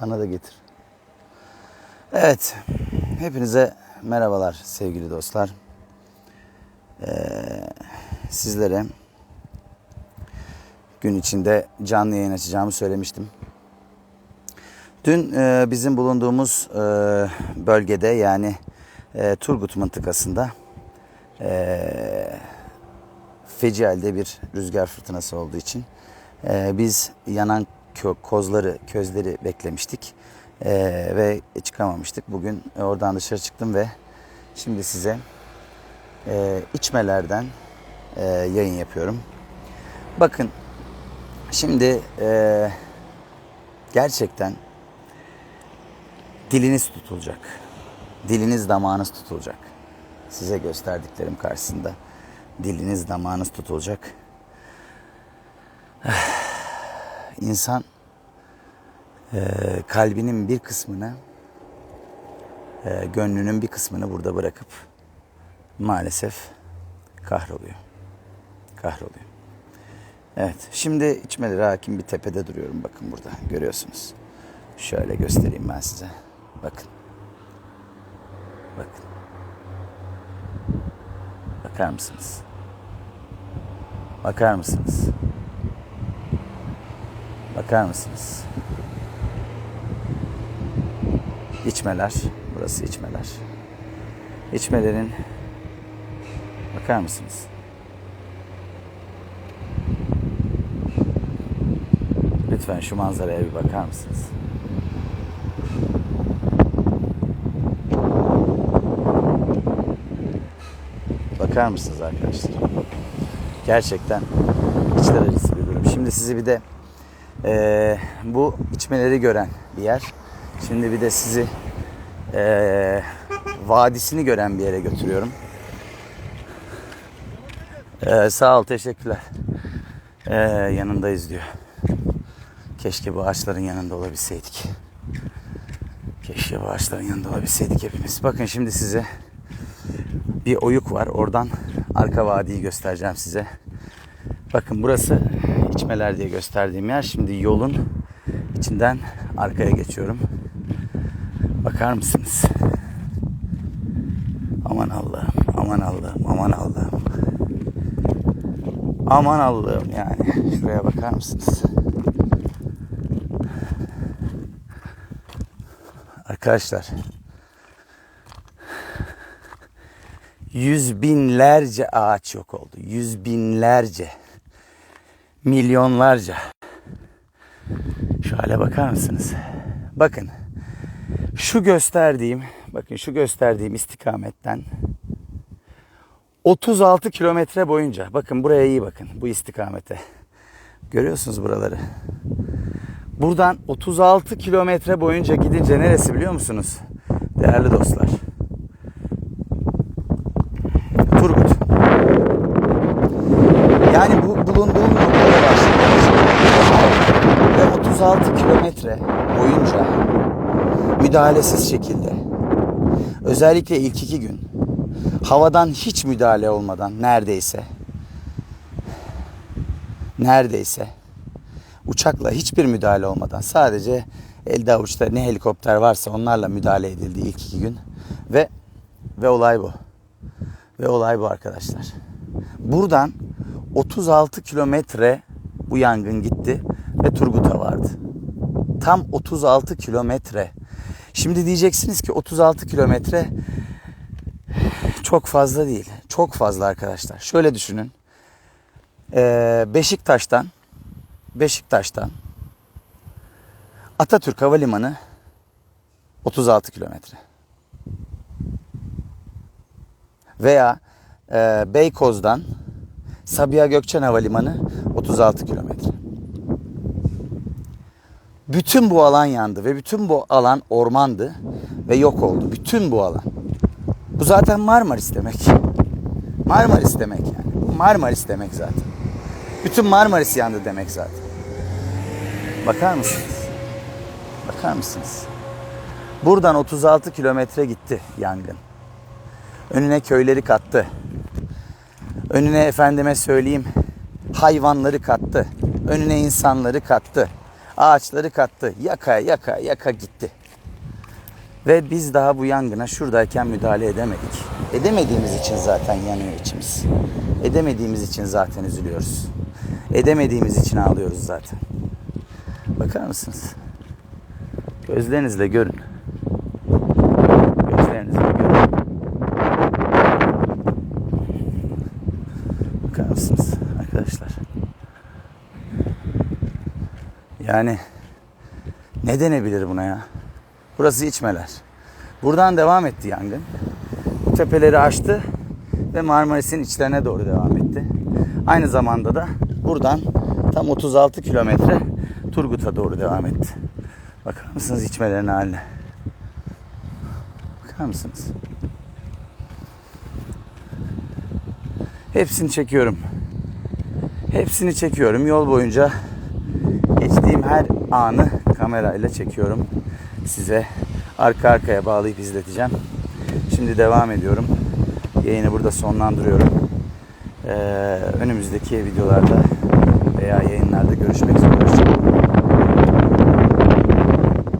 Bana da getir. Evet. Hepinize merhabalar sevgili dostlar. Ee, sizlere gün içinde canlı yayın açacağımı söylemiştim. Dün e, bizim bulunduğumuz e, bölgede yani e, Turgut mıntıkasında e, feci halde bir rüzgar fırtınası olduğu için e, biz yanan kö- kozları, közleri beklemiştik E, ve çıkamamıştık. Bugün oradan dışarı çıktım ve şimdi size e, içmelerden e, yayın yapıyorum. Bakın şimdi e, gerçekten diliniz tutulacak. Diliniz damağınız tutulacak. Size gösterdiklerim karşısında diliniz damağınız tutulacak. İnsan e, kalbinin bir kısmını, e, gönlünün bir kısmını burada bırakıp maalesef kahroluyor. Kahroluyor. Evet, şimdi içmeleri hakim bir tepede duruyorum. Bakın burada görüyorsunuz. Şöyle göstereyim ben size. Bakın. Bakın. Bakar mısınız? Bakar mısınız? Bakar mısınız? İçmeler. Burası içmeler. İçmelerin bakar mısınız? Lütfen şu manzaraya bir bakar mısınız? Bakar mısınız arkadaşlar? Gerçekten içler acısı bir durum. Şimdi sizi bir de eee, bu içmeleri gören bir yer. Şimdi bir de sizi eee, vadisini gören bir yere götürüyorum. Eee, sağ ol, teşekkürler. Eee, yanındayız diyor. Keşke bu ağaçların yanında olabilseydik. Keşke bu ağaçların yanında olabilseydik hepimiz. Bakın şimdi size bir oyuk var. Oradan arka vadiyi göstereceğim size. Bakın burası içmeler diye gösterdiğim yer. Şimdi yolun içinden arkaya geçiyorum. Bakar mısınız? Aman Allah'ım, aman Allah'ım, aman Allah'ım. Aman Allah'ım yani. Şuraya bakar mısınız? Arkadaşlar yüz binlerce ağaç yok oldu. Yüz binlerce, milyonlarca. Şu hale bakar mısınız? Bakın şu gösterdiğim, bakın şu gösterdiğim istikametten 36 kilometre boyunca, bakın buraya iyi bakın bu istikamete. Görüyorsunuz buraları. Buradan 36 kilometre boyunca gidince neresi biliyor musunuz? Değerli dostlar. Turgut. Yani bu bulunduğum noktada başladım. Ve 36 kilometre boyunca müdahalesiz şekilde özellikle ilk iki gün havadan hiç müdahale olmadan neredeyse neredeyse uçakla hiçbir müdahale olmadan sadece elde avuçta ne helikopter varsa onlarla müdahale edildi ilk iki gün ve ve olay bu. Ve olay bu arkadaşlar. Buradan 36 kilometre bu yangın gitti ve Turgut'a vardı. Tam 36 kilometre. Şimdi diyeceksiniz ki 36 kilometre çok fazla değil. Çok fazla arkadaşlar. Şöyle düşünün. Ee, Beşiktaş'tan Beşiktaş'tan Atatürk Havalimanı 36 kilometre. Veya e, Beykoz'dan Sabiha Gökçen Havalimanı 36 kilometre. Bütün bu alan yandı ve bütün bu alan ormandı ve yok oldu. Bütün bu alan. Bu zaten Marmaris demek. Marmaris demek yani. Bu Marmaris demek zaten. Bütün Marmaris yandı demek zaten. Bakar mısınız? Bakar mısınız? Buradan 36 kilometre gitti yangın. Önüne köyleri kattı. Önüne efendime söyleyeyim hayvanları kattı. Önüne insanları kattı. Ağaçları kattı. Yaka yaka yaka gitti. Ve biz daha bu yangına şuradayken müdahale edemedik. Edemediğimiz için zaten yanıyor içimiz. Edemediğimiz için zaten üzülüyoruz. Edemediğimiz için ağlıyoruz zaten. Bakar mısınız? Gözlerinizle görün. Gözlerinizle görün. Bakar mısınız arkadaşlar? Yani ne denebilir buna ya? Burası içmeler. Buradan devam etti yangın. Bu tepeleri aştı ve Marmaris'in içlerine doğru devam etti. Aynı zamanda da buradan tam 36 kilometre Turgut'a doğru devam etti. Bakar mısınız içmelerin haline? Bakar mısınız? Hepsini çekiyorum. Hepsini çekiyorum. Yol boyunca geçtiğim her anı kamerayla çekiyorum. Size arka arkaya bağlayıp izleteceğim. Şimdi devam ediyorum. Yayını burada sonlandırıyorum. Ee, önümüzdeki videolarda veya yayınlarda görüşmek